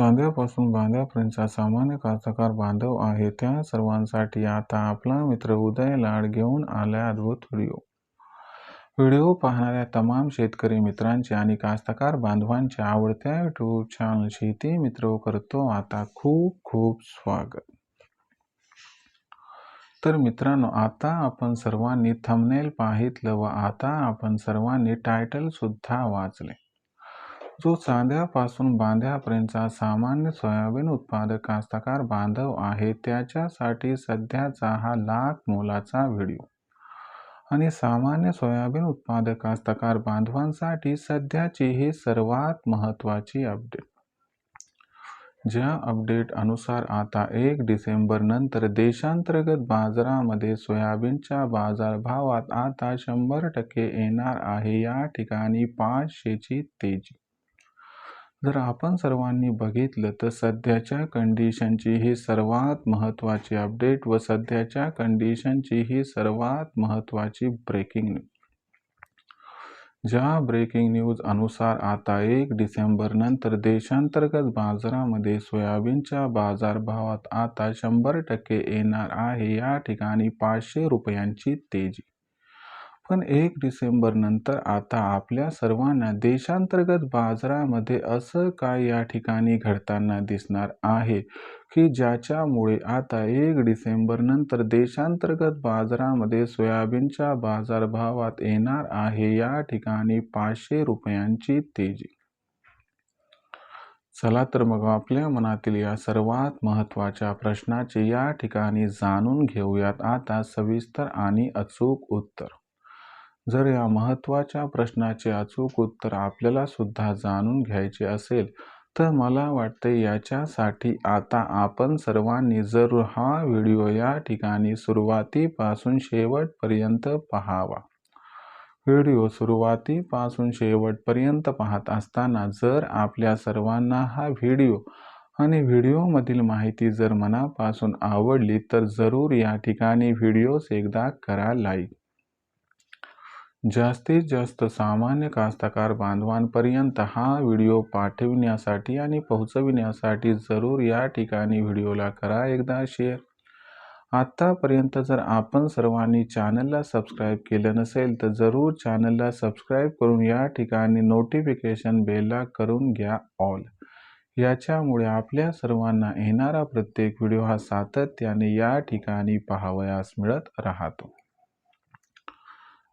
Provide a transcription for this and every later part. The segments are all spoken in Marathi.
चांद्यापासून बांध्यापर्यंतचा सामान्य कास्तकार बांधव आहे. त्या सर्वांसाठी आता आपला मित्र उदय लाड घेऊन आलाय अद्भुत व्हिडिओ. व्हिडिओ पाहणाऱ्या तमाम शेतकरी मित्रांचे आणि कास्तकार बांधवांच्या आवडत्या युट्यूब चॅनल शेती मित्र करतो आता खूप खूप स्वागत. तर मित्रांनो आता आपण सर्वांनी थंबनेल पाहितलं व आता आपण सर्वांनी टायटल सुद्धा वाचले. जो सांध्यापासून बांध्यापर्यंतचा सामान्य सोयाबीन उत्पादक कास्तकार बांधव आहे त्याच्यासाठी सध्याचा हा लाख मोलाचा व्हिडिओ. आणि सामान्य सोयाबीन उत्पादक कास्तकार बांधवांसाठी सध्याची ही सर्वात महत्त्वाची अपडेट. ज्या अपडेट अनुसार आता एक डिसेंबर नंतर देशांतर्गत बाजारामध्ये सोयाबीनच्या बाजारभावात आता शंभर टक्के येणार आहे. या ठिकाणी पाचशेची तेजी जर आपण सर्वांनी बघितलं तर सध्याच्या कंडिशनची ही सर्वात महत्त्वाची अपडेट व सध्याच्या कंडिशनची ही सर्वात महत्त्वाची ब्रेकिंग न्यूज ज्या ब्रेकिंग न्यूज अनुसार आता एक डिसेंबर नंतर देशांतर्गत बाजारामध्ये सोयाबीनच्या बाजारभावात आता शंभर टक्के येणार आहे. या ठिकाणी पाचशे रुपयांची तेजी. पण एक डिसेंबर नंतर आता आपल्या सर्वांना देशांतर्गत बाजारामध्ये असं काय या ठिकाणी घडताना दिसणार आहे? की ज्याच्यामुळे आता एक डिसेंबर नंतर देशांतर्गत बाजारामध्ये सोयाबीनच्या बाजारभावात येणार आहे या ठिकाणी पाचशे रुपयांची तेजी. चला तर मग आपल्या मनातील या सर्वात महत्त्वाच्या प्रश्नाचे या ठिकाणी जाणून घेऊयात. आता सविस्तर आणि अचूक उत्तर. जर या महत्त्वाच्या प्रश्नाचे अचूक उत्तर आपल्याला सुद्धा जाणून घ्यायचे असेल तर मला वाटते याच्यासाठी आता आपण सर्वांनी जरूर हा व्हिडिओ या ठिकाणी सुरुवातीपासून शेवटपर्यंत पहावा. व्हिडिओ सुरुवातीपासून शेवटपर्यंत पाहत असताना जर आपल्या सर्वांना हा व्हिडिओ आणि व्हिडिओमधील माहिती जर मनापासून आवडली तर जरूर या ठिकाणी व्हिडिओस एकदा करा लाईक. जास्तीत जास्त सामान्य कास्तकार बांधवांपर्यंत हा व्हिडिओ पाठविण्यासाठी आणि पोहोचविण्यासाठी जरूर या ठिकाणी व्हिडिओला करा. एकदा शेअर आत्तापर्यंत जर आपण सर्वांनी चॅनलला सबस्क्राईब केलं नसेल तर जरूर चॅनलला सबस्क्राईब करून या ठिकाणी नोटिफिकेशन बेलला करून घ्या ऑल याच्यामुळे आपल्या सर्वांना येणारा प्रत्येक व्हिडिओ हा सातत्याने या ठिकाणी पाहावयास मिळत राहतो.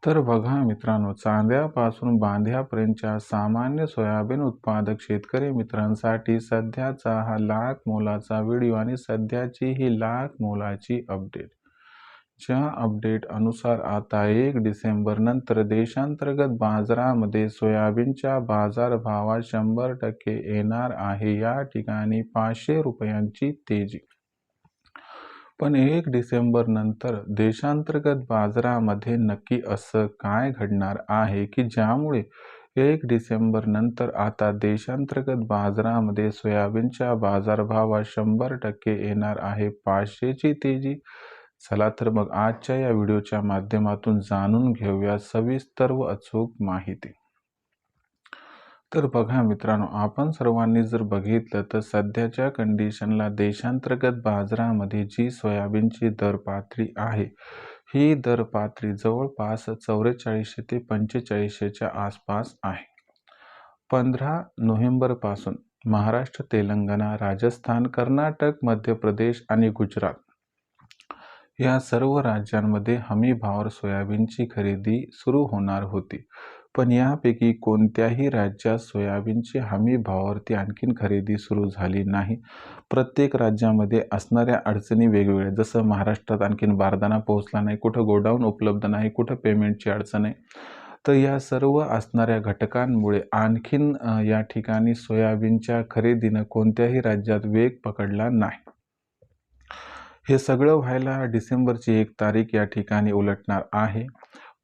तर बघा मित्रांनो चांद्यापासून बांध्यापर्यंतच्या सामान्य सोयाबीन उत्पादक शेतकरी मित्रांसाठी सध्याचा हा लाख मोलाचा व्हिडिओ आणि सध्याची ही लाख मोलाची अपडेट. ज्या अपडेट अनुसार आता एक डिसेंबर नंतर देशांतर्गत बाजारामध्ये सोयाबीनच्या बाजारभावात शंभर टक्के येणार आहे. या ठिकाणी पाचशे रुपयांची तेजी पण एक डिसेंबर नंतर देशांतर्गत बाजारामध्ये नक्की असं काय घडणार आहे की ज्यामुळे एक डिसेंबर नंतर आता देशांतर्गत बाजारामध्ये सोयाबीनच्या बाजारभावात शंभर टक्के येणार आहे पाचशेची तेजी? चला तर मग आजच्या या व्हिडिओच्या माध्यमातून जाणून घेऊया सविस्तर व अचूक माहिती. तर बघा मित्रांनो आपण सर्वांनी जर बघितलं तर सध्याच्या कंडिशनला देशांतर्गत बाजारामध्ये जी सोयाबीनची दर पातळी आहे ही दर पातळी जवळपास चौवेचाळीसशे ते पंचेचाळीसशेच्या आसपास आहे. पंधरा नोव्हेंबरपासून महाराष्ट्र तेलंगणा राजस्थान कर्नाटक मध्य प्रदेश आणि गुजरात या सर्व राज्यांमध्ये हमी भावावर सोयाबीनची खरेदी सुरू होणार होती. पण यापैकी कोणत्याही राज्यात सोयाबीनची हमी भावावरती आणखीन खरेदी सुरू झाली नाही. प्रत्येक राज्यामध्ये असणाऱ्या अडचणी वेगवेगळ्या. जसं महाराष्ट्रात आणखीन बारदाना पोहोचला नाही कुठं गोडाऊन उपलब्ध नाही कुठं पेमेंटची अडचण आहे. तर या सर्व असणाऱ्या घटकांमुळे आणखीन या ठिकाणी सोयाबीनच्या खरेदीनं कोणत्याही राज्यात वेग पकडला नाही. हे सगळं व्हायला डिसेंबरची एक तारीख या ठिकाणी उलटणार आहे.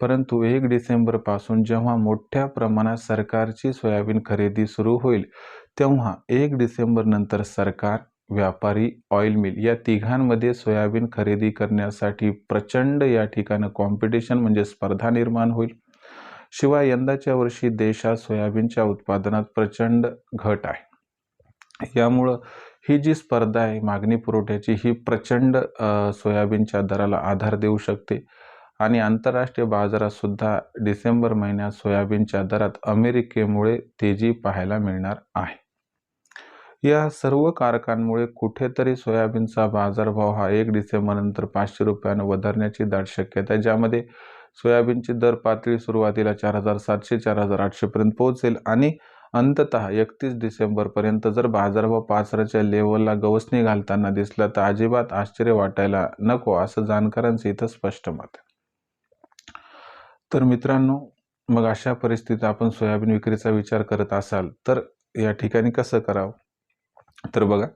परंतु एक डिसेंबरपासून जेव्हा मोठ्या प्रमाणात सरकारची सोयाबीन खरेदी सुरू होईल तेव्हा एक डिसेंबरनंतर सरकार व्यापारी ऑइल मिल या तिघांमध्ये सोयाबीन खरेदी करण्यासाठी प्रचंड या ठिकाणी कॉम्पिटिशन म्हणजे स्पर्धा निर्माण होईल. शिवाय यंदाच्या वर्षी देशात सोयाबीनच्या उत्पादनात प्रचंड घट आहे. यामुळं ही जी स्पर्धा आहे मागणी पुरवठ्याची ही प्रचंड सोयाबीनच्या दराला आधार देऊ शकते. आणि आंतरराष्ट्रीय बाजारात सुद्धा डिसेंबर महिन्यात सोयाबीनच्या दरात अमेरिकेमुळे तेजी पाहायला मिळणार आहे. या सर्व कारकांमुळे कुठेतरी सोयाबीनचा बाजारभाव हा एक डिसेंबरनंतर पाचशे रुपयानं वधारण्याची दाट शक्यता आहे ज्यामध्ये सोयाबीनची दर पातळी सुरुवातीला चार हजार सातशे चार हजार आठशेपर्यंत पोहोचेल आणि अंततः एकतीस डिसेंबरपर्यंत जर बाजारभाव पाचराच्या लेवलला गवसणी घालताना दिसला तर अजिबात आश्चर्य वाटायला नको असं जाणकारांचं इथं स्पष्ट मत आहे. तर मित्रांनो मग अशा परिस्थितीत आपण सोयाबीन विक्रीचा विचार करत असाल तर या ठिकाणी कसं करावं? तर बघा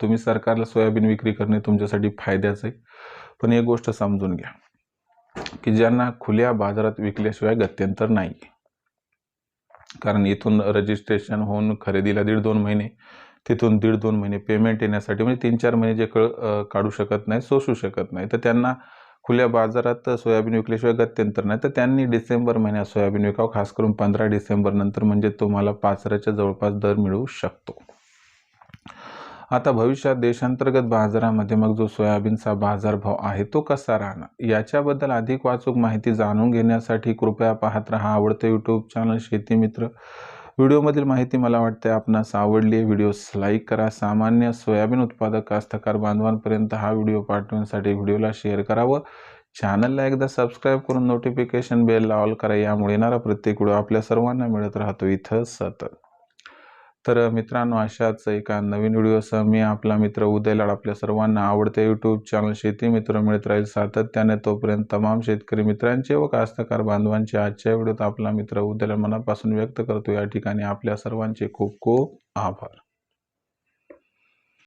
तुम्ही सरकारला सोयाबीन विक्री करणे तुमच्यासाठी फायद्याचं आहे. पण एक गोष्ट समजून घ्या की ज्यांना खुल्या बाजारात विकल्याशिवाय गत्यंतर नाही. कारण इथून रजिस्ट्रेशन होऊन खरेदीला दीड दोन महिने तिथून दीड दोन महिने पेमेंट येण्यासाठी म्हणजे तीन चार महिने जे कळ काढू शकत नाही सोसू शकत नाही. तर त्यांना खुल्या बाजारात सोयाबीन विकल्याशिवाय गत्यंतर नाही. तर त्यांनी डिसेंबर महिन्यात सोयाबीन विकावं खास करून पंधरा डिसेंबरनंतर म्हणजे तुम्हाला पाचराच्या जवळपास दर मिळू शकतो. आता भविष्यात देशांतर्गत बाजारामध्ये मग जो सोयाबीनचा बाजारभाव आहे तो कसा राहणार? याच्याबद्दल अधिक वाचूक माहिती जाणून घेण्यासाठी कृपया पाहत राहा. आवडतं यूट्यूब चॅनल शेतीमित्र व्हिडिओमधील माहिती मला वाटते आपणास आवडली आहे. व्हिडिओस लाईक करा. सामान्य सोयाबीन उत्पादक कास्तकार बांधवांपर्यंत हा व्हिडिओ पाठवण्यासाठी व्हिडिओला शेअर करावं. चॅनलला एकदा सबस्क्राईब करून नोटिफिकेशन बेलला ऑल करा. यामुळे येणारा प्रत्येक व्हिडिओ आपल्या सर्वांना मिळत राहतो. इथं सतत. तर मित्रांनो अशाच एका नवीन व्हिडिओसह मी आपला मित्र उदय लाड आपल्या सर्वांना आवडते यूट्यूब चॅनल शेती मित्र मिळत राहील सातत्याने. तोपर्यंत तमाम शेतकरी मित्रांचे व कास्तकार बांधवांचे आजच्या व्हिडिओत आपला मित्र उदयला मनापासून व्यक्त करतो. या ठिकाणी आपल्या सर्वांचे खूप खूप आभार.